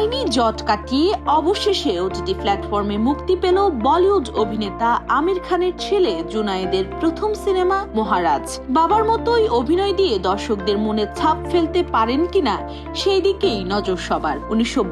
আইনি জট কাটিয়ে অবশেষে ওটিটি প্ল্যাটফর্মে মুক্তি পেল বলিউড অভিনেতা আমির খানের ছেলে জুনায়েদের প্রথম সিনেমা মহারাজ। বাবার মতোই অভিনয় দিয়ে দর্শকদের মনে ছাপ ফেলতে পারেন কিনা সেই দিকেই নজর সবার। উনিশশো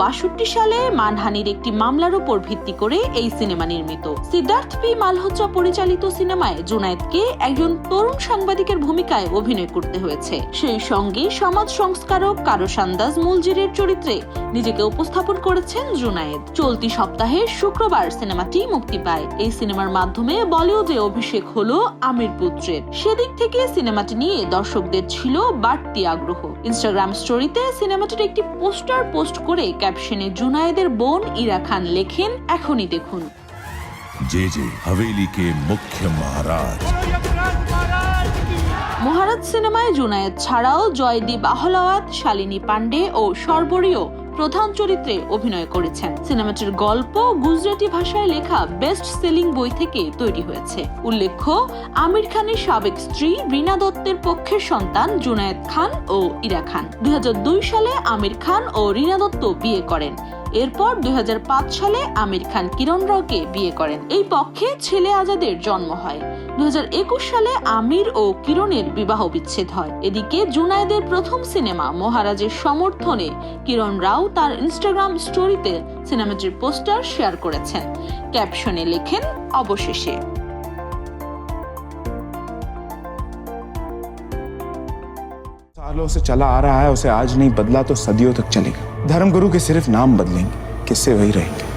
সালে মানহানির একটি মামলার উপর ভিত্তি করে এই সিনেমা নির্মিত। সিদ্ধার্থ পি মালহোত্রা পরিচালিত সিনেমায় জুনায়েদকে একজন তরুণ সাংবাদিকের ভূমিকায় অভিনয় করতে হয়েছে। সেই সঙ্গে সমাজ সংস্কারক কারও সান্দাজ মুলজিরের চরিত্রে নিজেকে উপস্থাপন করেছেন জুনায়েদ চলতি সপ্তাহে শুক্রবার সিনেমাটি মুক্তি পায় এই সিনেমার মাধ্যমে বলিউডে অভিষেক হলো আমির পুত্রের সেদিক থেকে সিনেমাটি নিয়ে দর্শকদের ছিল বাড়তি আগ্রহ ইনস্টাগ্রাম স্টোরিতে সিনেমাটির একটি পোস্টার পোস্ট করে ক্যাপশনে জুনায়েদের বোন ইরা খান লেখেন এখনই দেখুন जे जे हवेली के मुख्य महाराज মহারাজ সিনেমায় জুনায়েদ ছাড়াও জয়দীপ আহলাওয়াত শালিনী পান্ডে ও সর্বরীয় প্রধান চরিত্রে অভিনয় করেছেন। সিনেমাটির গল্প গুজরাটি ভাষায় লেখা বেস্ট সেলিং বই থেকে তৈরি হয়েছে। উল্লেখ্য, আমির খানের সাবেক স্ত্রী রীনা দত্তের পক্ষের সন্তান জুনায়েদ খান ও ইরা খান। দুই হাজার দুই সালে আমির খান ও রীনা দত্ত বিয়ে করেন। এরপর দুই সালে আমির খান কিরণ রাওকে বিয়ে করেন। এই পক্ষে ছেলে আজাদের জন্ম হয়। দুই সালে আমির ও কিরণের বিবাহ বিচ্ছেদ হয়। এদিকে জুনায়েদের প্রথম সিনেমা মহারাজের সমর্থনে কিরণ রাও তার ইনস্টাগ্রাম স্টোরিতে সিনেমাটির পোস্টার শেয়ার করেছেন। ক্যাপশনে লেখেন, অবশেষে सालों से चला आ रहा है, उसे आज नहीं बदला तो सदियों तक चलेगा। धर्मगुरु के सिर्फ़ नाम बदलेंगे, किससे वही रहेंगे?